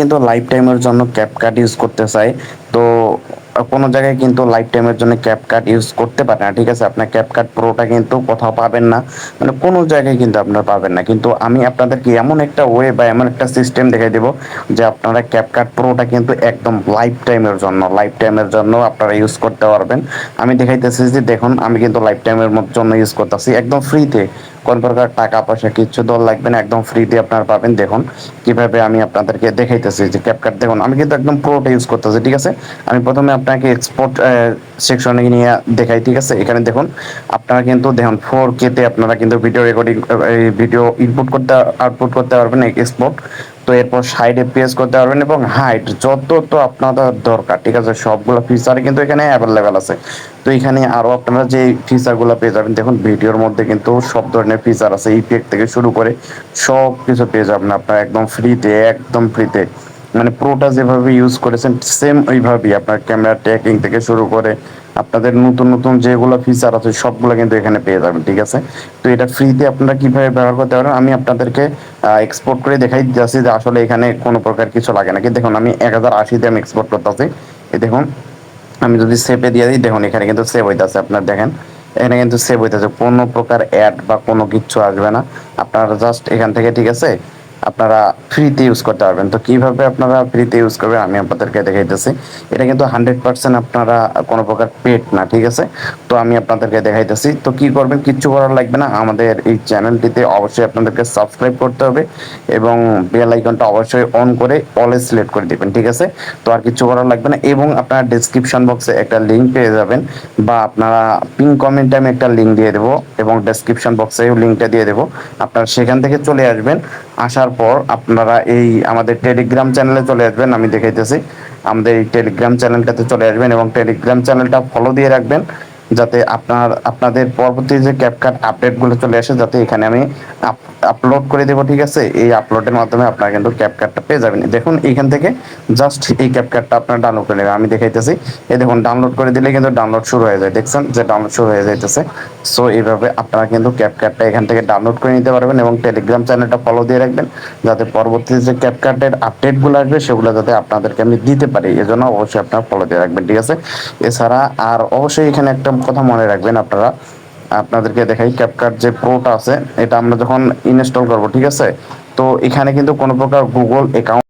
কিন্তু লাইফ টাইমের জন্য ক্যাপকাট ইউজ করতে চাই। তো কোনো জায়গায় কিন্তু লাইফ টাইমের জন্য ক্যাপকাট ইউজ করতে পারে না, ঠিক আছে? আপনার ক্যাপকাট প্রোটা কিন্তু কোথাও পাবেন না। মানে কোনো জায়গায় কিন্তু আপনারা পাবেন না। কিন্তু আমি আপনাদেরকে এমন একটা ওয়ে বা এমন একটা সিস্টেম দেখাই দেবো যে আপনারা ক্যাপকাট প্রোটা কিন্তু একদম লাইফ টাইমের জন্য লাইফ টাইমের জন্য আপনারা ইউজ করতে পারবেন। আমি দেখাইতেছি যে দেখুন, আমি কিন্তু লাইফ টাইমের জন্য ইউজ করতেছি। একদম ফ্রিতে কোন প্রকার টাকা পয়সা কিচ্ছু দল লাগবে না, একদম ফ্রিতে আপনারা পাবেন। দেখুন, কীভাবে আমি আপনাদেরকে দেখাইতেছি যে ক্যাপকাট দেখুন, আমি কিন্তু একদম প্রোটা ইউজ করতেছি, ঠিক আছে? আমি প্রথমে আপনাকে এক্সপোর্ট সেকশনে নিয়ে দেখাই, ঠিক আছে? এখানে দেখুন, আপনারা কিন্তু, দেখুন ফোর কেতে আপনারা কিন্তু ভিডিও রেকর্ডিং ভিডিও ইনপুট করতে আউটপুট করতে পারবেন এক্সপোর্ট তো এরপর সাইডে পেজ করতে পারবেন এবং হাইট যত তো আপনাদের দরকার, ঠিক আছে? সবগুলো ফিচার কিন্তু এখানে অ্যাভেলেবেল আছে। তো এখানে আরও আপনারা যে ফিচারগুলো পেয়ে যাবেন, দেখুন ভিডিওর মধ্যে কিন্তু সব ধরনের ফিচার আছে ইফেক্ট থেকে শুরু করে সব কিছু পেয়ে যাবেন আপনারা, একদম ফ্রিতে একদম ফ্রিতে মানে প্রোটা যেভাবে ইউজ করেছেন সেম ওইভাবেই আপনার ক্যামেরা ট্র্যাকিং থেকে শুরু করে আপনাদের নতুন নতুন যেগুলো ফিচার আছে, সবগুলো কিন্তু এখানে পেয়ে যাবেন, ঠিক আছে? তো এটা ফ্রিতে আপনারা কীভাবে ব্যবহার করতে পারেন আমি আপনাদেরকে এক্সপোর্ট করে দেখাই দিচ্ছি যে আসলে এখানে কোনো প্রকার কিছু লাগে না। কিন্তু দেখুন, আমি এক হাজার আশিতে আমি এক্সপোর্ট করতেছি। এই দেখুন, আমি যদি সেভে দিয়ে দিই, দেখুন, এখানে কিন্তু সেভ হইতেছে, আপনার দেখেন। এখানে কিন্তু সেভ হইতেছে, কোনো প্রকার অ্যাড বা কোনো কিচ্ছু আসবে না। আপনারা জাস্ট এখান থেকে, ঠিক আছে আপনারা ফ্রিতে ইউজ করতে পারবেন। তো কীভাবে আপনারা ফ্রিতে ইউজ করবেন আমি আপনাদেরকে দেখাইতেছি। এটা কিন্তু হান্ড্রেড পার্সেন্ট আপনারা কোনো প্রকার পেড না, ঠিক আছে? তো আমি আপনাদেরকে দেখাইতেছি। তো কি করবেন? কিচ্ছু করার লাগবে না। আমাদের এই চ্যানেলটিতে অবশ্যই আপনাদেরকে সাবস্ক্রাইব করতে হবে এবং বেল আইকনটা অবশ্যই অন করে অলে সিলেক্ট করে দেবেন, ঠিক আছে? তো আর কিছু করার লাগবে না এবং আপনারা ডিসক্রিপশন বক্সে একটা লিঙ্ক পেয়ে যাবেন বা আপনারা পিন কমেন্টে আমি একটা লিঙ্ক দিয়ে দেবো এবং ডেসক্রিপশন বক্সেও লিঙ্কটা দিয়ে দেবো। আপনারা সেখান থেকে চলে আসবেন। আসার পর আপনারা এই আমাদের টেলিগ্রাম চ্যানেলে চলে আসবেন, আমি দেখাইতেছি। আমাদের এই টেলিগ্রাম চ্যানেলটাতে চলে আসবেন এবং টেলিগ্রাম চ্যানেলটা ফলো দিয়ে রাখবেন, যাতে আপনার, আপনাদের পরবর্তী যে ক্যাপকাট আপডেটগুলো চলে আসে, যাতে এখানে আমি আপলোড করে দেবো, ঠিক আছে? এই আপলোডের মাধ্যমে আপনারা কিন্তু ক্যাপকাটটা পেয়ে যাবেন। দেখুন, এইখান থেকে জাস্ট এই ক্যাপকাটটা আপনার ডাউনলোড করে নেবেন। আমি দেখাইতেছি। এই দেখুন ডাউনলোড করে দিলে কিন্তু ডাউনলোড শুরু হয়ে যায়। দেখছেন যে ডাউনলোড শুরু হয়ে যাইতেছে। সো এইভাবে আপনারা কিন্তু ক্যাপকাটটা এখান থেকে ডাউনলোড করে নিতে পারবেন এবং টেলিগ্রাম চ্যানেলটা ফলো দিয়ে রাখবেন যাতে পরবর্তী যে ক্যাপকাটের আপডেটগুলো আসবে, সেগুলো যাতে আপনাদেরকে আমি দিতে পারি। এজন্য অবশ্যই আপনারা ফলো দিয়ে রাখবেন, ঠিক আছে? এছাড়া আর অবশ্যই এখানে একটা কথা মনে রাখবেন আপনারা। আপনাদেরকে দেখাই ক্যাপকাট যে প্রোটা আছে, এটা আমরা যখন ইনস্টল করব, ঠিক আছে? তো এখানে কিন্তু কোনো প্রকার গুগল অ্যাকাউন্ট